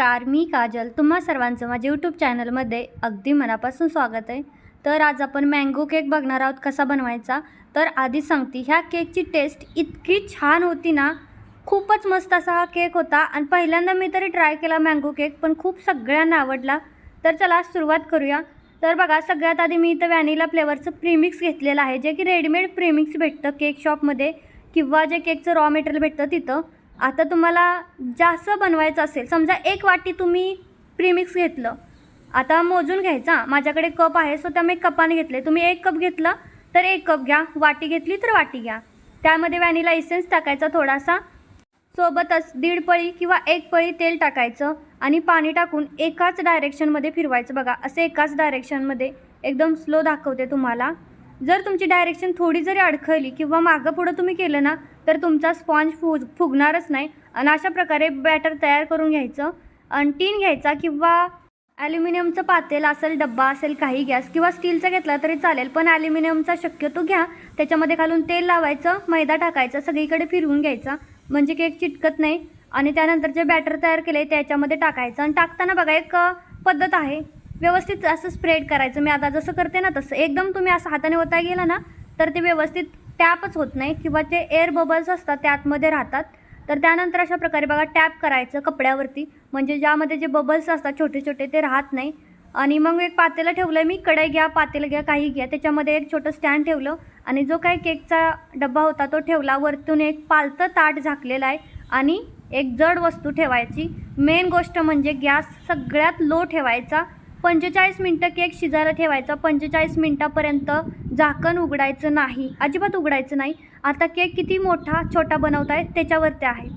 नमस्कार मी काजल तुम्हा सर्वांचं माझ्या यूट्यूब चॅनलमध्ये अगदी मनापासून स्वागत आहे. तर आज आपण मँगो केक बघणार आहोत कसा बनवायचा. तर आधी सांगते ह्या केकची टेस्ट इतकी छान होती ना खूपच मस्त असा हा केक होता. आणि पहिल्यांदा मी तरी ट्राय केला मँगो केक पण खूप सगळ्यांना आवडला. तर चला सुरुवात करूया. तर बघा सगळ्यात आधी मी इथं व्हॅनिला फ्लेवरचं प्रीमिक्स घेतलेलं आहे जे की रेडीमेड प्रीमिक्स भेटतं केक शॉपमध्ये किंवा जे केकचं रॉ मटेरियल भेटतं तिथं. आता तुम्हाला जास्त बनवायचं असेल समजा एक वाटी तुम्ही प्रीमिक्स घेतलं. आता मोजून घ्यायचा. माझ्याकडे कप आहे सो त्या मी कपाने घेतले. तुम्ही एक कप घेतलं तर एक कप घ्या. वाटी घेतली तर वाटी घ्या. त्यामध्ये व्हॅनिला इसेन्स टाकायचा थोडासा. सोबतच दीड पळी किंवा एक पळी तेल टाकायचं आणि पाणी टाकून एकाच डायरेक्शनमध्ये फिरवायचं बघा. असे एकाच डायरेक्शनमध्ये एकदम स्लो दाखवते तुम्हाला. जर तुमची डायरेक्शन थोडी जरी अडखळली किंवा मागं पुढं तुम्ही केलं ना तर तुमचा स्पॉन्ज फुग फुगणारच नाही. आणि अशा प्रकारे बॅटर तयार करून घ्यायचं. आणि टीन घ्यायचा किंवा ॲल्युमिनियमचं पातेल असेल डब्बा असेल काही गॅस किंवा स्टीलचा घेतला तरी चालेल पण ॲल्युमिनियमचा शक्यतो घ्या. त्याच्यामध्ये खालून तेल लावायचं मैदा टाकायचा सगळीकडे फिरवून घ्यायचा. म्हणजे केक चिटकत नाही. आणि त्यानंतर जे बॅटर तयार केलं आहे त्याच्यामध्ये टाकायचं. आणि टाकताना बघा एक पद्धत आहे. व्यवस्थित असं स्प्रेड करायचं. मी आता जसं करते ना तसं. एकदम तुम्ही असं हाताने होता गेला ना तर ते व्यवस्थित टॅपच होत नाही किंवा ते एअर बबल्स असतात ते आतमध्ये राहतात. तर त्यानंतर अशा प्रकारे बघा टॅप करायचं कपड्यावरती. म्हणजे ज्यामध्ये जे बबल्स असतात छोटे छोटे ते राहत नाही. आणि मग एक पातेलं ठेवलं मी कढई घ्या पातेलं घ्या काही घ्या. त्याच्यामध्ये एक छोटं स्टँड ठेवलं. आणि जो काही केकचा डब्बा होता तो ठेवला. वरतून एक पालतं ताट झाकलेलं आहे. आणि एक जड वस्तू ठेवायची. मेन गोष्ट म्हणजे गॅस सगळ्यात लो ठेवायचा. पंचेचाळीस मिनटं केक शिजायला ठेवायचा. पंचेचाळीस मिनटापर्यंत झाकण उघडायचं नाही. अजिबात उघडायचं नाही. आता केक किती मोठा छोटा बनवताय त्याच्यावरती आहे.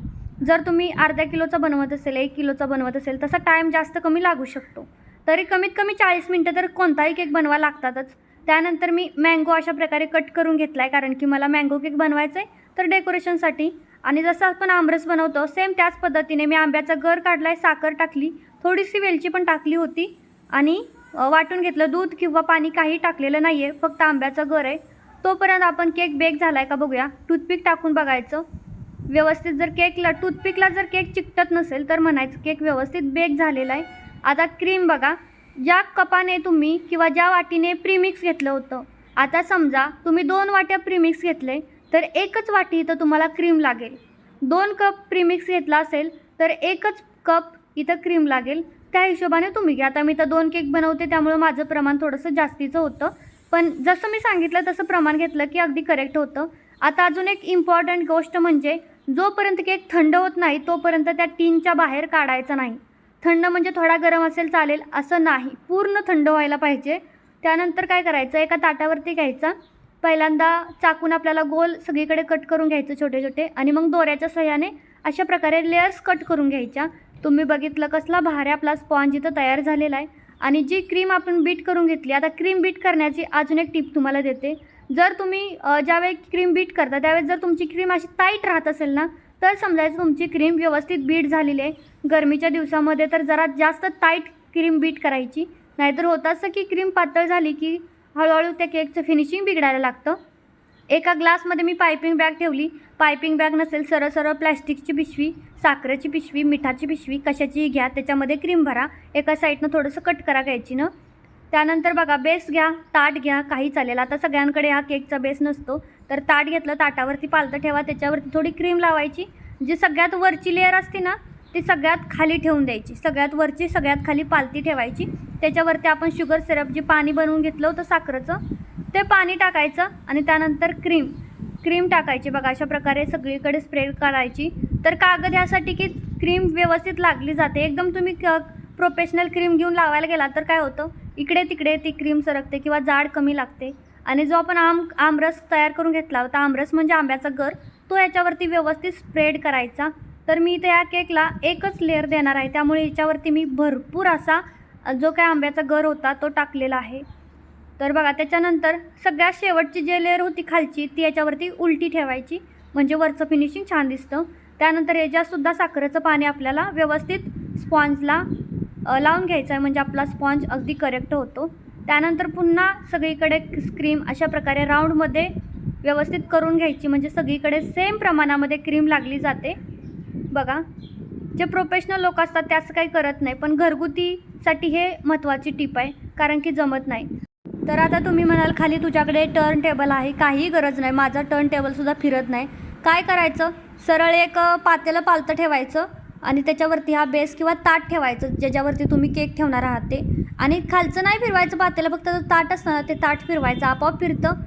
जर तुम्ही अर्ध्या किलोचा बनवत असेल एक किलोचा बनवत असेल तसा टाईम जास्त कमी लागू शकतो. तरी कमीत कमी चाळीस मिनटं तर कोणताही केक बनवा लागतातच. त्यानंतर मी मँगो अशा प्रकारे कट करून घेतला आहे कारण की मला मँगो केक बनवायचा आहे तर डेकोरेशनसाठी आणि जसं आपण आमरस बनवतो सेम त्याच पद्धतीने मी आंब्याचा गर काढला आहे साखर टाकली थोडीशी वेलची पण टाकली होती. आणि वाटून घेतलं दूध किंवा पाणी काही टाकलेलं नाही आहे फक्त आंब्याचा गर आहे. तोपर्यंत आपण केक बेक झाला आहे का बघूया. टूथपिक टाकून बघायचं. व्यवस्थित जर केकला टूथपिकला जर केक चिकटत नसेल तर म्हणायचं केक व्यवस्थित बेक झालेला आहे. आता क्रीम बघा. ज्या कपाने तुम्ही किंवा ज्या वाटीने प्रीमिक्स घेतलं होतं आता समजा तुम्ही दोन वाट्या प्रीमिक्स घेतले तर एकच वाटी इथं तुम्हाला क्रीम लागेल. दोन कप प्रीमिक्स घेतला असेल तर एकच कप इथं क्रीम लागेल. त्या हिशोबाने तुम्ही घ्या. आता मी तर दोन केक बनवते त्यामुळं माझं प्रमाण थोडंसं जास्तीचं होतं. पण जसं मी सांगितलं तसं प्रमाण घेतलं की अगदी करेक्ट होतं. आता अजून एक इम्पॉर्टंट गोष्ट म्हणजे जोपर्यंत केक थंड होत नाही तोपर्यंत त्या टीनच्या बाहेर काढायचा नाही. थंड म्हणजे थोडा गरम असेल चालेल असं नाही. पूर्ण थंड व्हायला पाहिजे. त्यानंतर काय करायचं एका ताटावरती घ्यायचा. पहिल्यांदा चाकून आपल्याला गोल सगळीकडे कट करून घ्यायचं छोटे छोटे आणि मग दोऱ्याच्या सहाय्याने अशा प्रकारे लेअर्स कट करून घ्यायच्या. तुम्ही बघितलं कसला भारी आपला स्पॉन्ज इथं तयार झालेला आहे. आणि जी क्रीम आपण बीट करून घेतली आता क्रीम बीट करण्याची अजून एक टिप तुम्हाला देते. जर तुम्ही ज्यावेळी क्रीम बीट करता त्यावेळेस जर तुमची क्रीम अशी टाईट राहत असेल ना तर समजायचं तुमची क्रीम व्यवस्थित बीट झालेली आहे. गरमीच्या दिवसामध्ये तर जरा जास्त टाईट क्रीम बीट करायची. नाहीतर होत असं की क्रीम पातळ झाली की हळूहळू त्या केकचं फिनिशिंग बिघडायला लागतं. एका ग्लासमध्ये मी पायपिंग बॅग ठेवली. पायपिंग बॅग नसेल सरळ सरळ प्लॅस्टिकची पिशवी साखरेची पिशवी मिठाची पिशवी कशाचीही घ्या. त्याच्यामध्ये क्रीम भरा. एका साईडनं थोडंसं कट करा घ्यायची ना. त्यानंतर बघा बेस घ्या ताट घ्या काही चालेल. आता सगळ्यांकडे हा केकचा बेस नसतो. तर ताट घेतलं ताटावरती पालतं ठेवा त्याच्यावरती थोडी क्रीम लावायची. जी सगळ्यात वरची लेअर असते ना ती सगळ्यात खाली ठेवून द्यायची. सगळ्यात वरची सगळ्यात खाली पालती ठेवायची. त्याच्यावरती आपण शुगर सिरप जे पाणी बनवून घेतलं होतं साखरेचं ते पाणी टाकायचं आणि त्यानंतर क्रीम क्रीम टाकायची. बघा अशा प्रकारे सगळीकडे स्प्रेड करायची. तर कागद ह्यासाठी की क्रीम व्यवस्थित लागली जाते. एकदम तुम्ही क प्रोफेशनल क्रीम घेऊन लावायला गेला तर काय होतं? इकडे तिकडे ती क्रीम सरकते किंवा जाड कमी लागते. आणि जो आपण आम आमरस तयार करून घेतला होता आमरस म्हणजे आंब्याचा गर तो याच्यावरती व्यवस्थित स्प्रेड करायचा. तर मी इथे या केकला एकच लेअर देणार आहे. त्यामुळे याच्यावरती मी भरपूर असा जो काय आंब्याचा गर होता तो टाकलेला आहे. तर बघा त्याच्यानंतर सगळ्यात शेवटची जे लेअर होती खालची ती याच्यावरती उलटी ठेवायची म्हणजे वरचं फिनिशिंग छान दिसतं. त्यानंतर याच्यातसुद्धा साखरेचं पाणी आपल्याला व्यवस्थित स्पॉन्जला लावून घ्यायचं आहे म्हणजे आपला स्पॉन्ज अगदी करेक्ट होतो. त्यानंतर पुन्हा सगळीकडे क्रीम अशा प्रकारे राऊंडमध्ये व्यवस्थित करून घ्यायची म्हणजे सगळीकडे सेम प्रमाणामध्ये क्रीम लागली जाते. बघा जे प्रोफेशनल लोक असतात त्याचं काही करत नाही पण घरगुतीसाठी हे महत्त्वाची टीप आहे कारण की जमत नाही. तर आता तुम्ही म्हणाल खाली तुझ्याकडे टर्न टेबल आहे काही गरज नाही माझा टर्न टेबलसुद्धा फिरत नाही. काय करायचं? सरळ एक पातेलं पालतं ठेवायचं आणि त्याच्यावरती हा बेस किंवा ताट ठेवायचं ज्याच्यावरती तुम्ही केक ठेवणार आहात ते. आणि खालचं नाही फिरवायचं पातेलं फक्त जो ताट असतं ना ते ताट फिरवायचं. आपोआप फिरतं.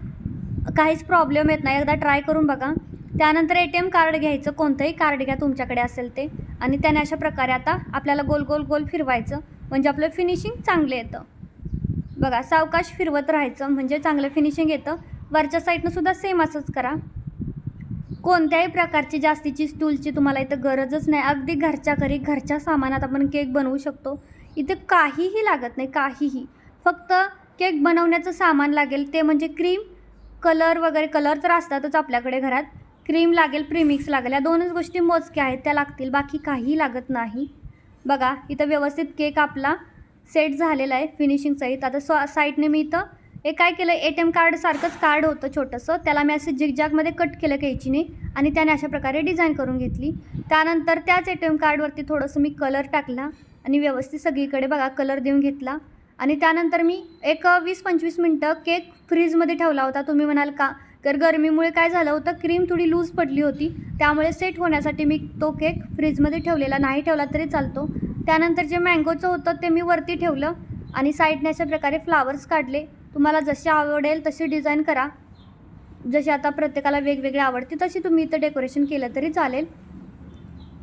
काहीच प्रॉब्लेम येत नाही. एकदा ट्राय करून बघा. त्यानंतर ए टी एम कार्ड घ्यायचं कोणतंही कार्ड घ्या तुमच्याकडे असेल ते. आणि त्याने अशा प्रकारे आता आपल्याला गोल गोल गोल फिरवायचं. म्हणजे आपलं फिनिशिंग चांगलं येतं. बघा सावकाश फिरवत राहायचं म्हणजे चांगलं फिनिशिंग येतं. वरच्या साईडनं सुद्धा सेम असंच करा. कोणत्याही प्रकारची जास्तीची स्टूलची तुम्हाला इथं गरजच नाही. अगदी घरच्या घरी घरच्या सामानात आपण केक बनवू शकतो. इथे काहीही लागत नाही काहीही. फक्त केक बनवण्याचं सामान लागेल ते म्हणजे क्रीम कलर वगैरे कलर तर असतातच आपल्याकडे घरात. क्रीम लागेल प्रीमिक्स लागेल या दोनच गोष्टी मोजक्या आहेत त्या लागतील बाकी काहीही लागत नाही. बघा इथं व्यवस्थित केक आपला सेट झालेला आहे फिनिशिंग तर आता स्व साईडने मी इथं हे काय केलं ए टी एम कार्डसारखंच कार्ड होतं छोटंसं. त्याला मी असं झिगझॅगमध्ये कट केलं कैचीने आणि त्याने अशा प्रकारे डिझाईन करून घेतली. त्यानंतर त्याच ए टी एम कार्डवरती थोडंसं मी कलर टाकला आणि व्यवस्थित सगळीकडे बघा कलर देऊन घेतला. आणि त्यानंतर मी एक वीस पंचवीस मिनटं केक फ्रीजमध्ये ठेवला होता. तुम्ही म्हणाल का? तर गरमीमुळे काय झालं होतं क्रीम थोडी लूज पडली होती. त्यामुळे सेट होण्यासाठी मी तो केक फ्रीजमध्ये ठेवलेला. नाही ठेवला तरी चालतो. त्यानंतर जे मँगोचं होतं ते मी वरती ठेवलं आणि साईडने अशा प्रकारे फ्लावर्स काढले. तुम्हाला जसे आवडेल तशी डिझाईन करा. जशी आता प्रत्येकाला वेगवेगळी आवडते तशी तुम्ही इथं डेकोरेशन केलं तरी चालेल.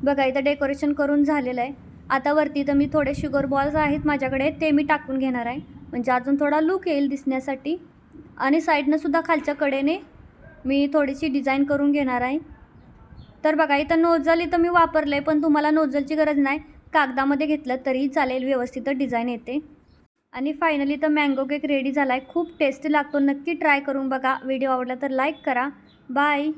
बघा इथं डेकोरेशन करून झालेलं आहे. आता वरती तर मी थोडे शुगर बॉल्स आहेत माझ्याकडे ते मी टाकून घेणार आहे. म्हणजे अजून थोडा लुक येईल दिसण्यासाठी. आणि साईडनं सुद्धा खालच्या कडेने मी थोडीशी डिझाईन करून घेणार आहे. तर बघा इथं नोझल इथं मी वापरलं आहे पण तुम्हाला नोझलची गरज नाही. कागदामध्ये घेतलं तरीही चालेल व्यवस्थित डिझाईन येते. आणि फायनली तर मँगो केक रेडी झाला आहे खूप टेस्टी लागतो. नक्की ट्राय करून बघा. व्हिडिओ आवडला तर लाईक करा. बाय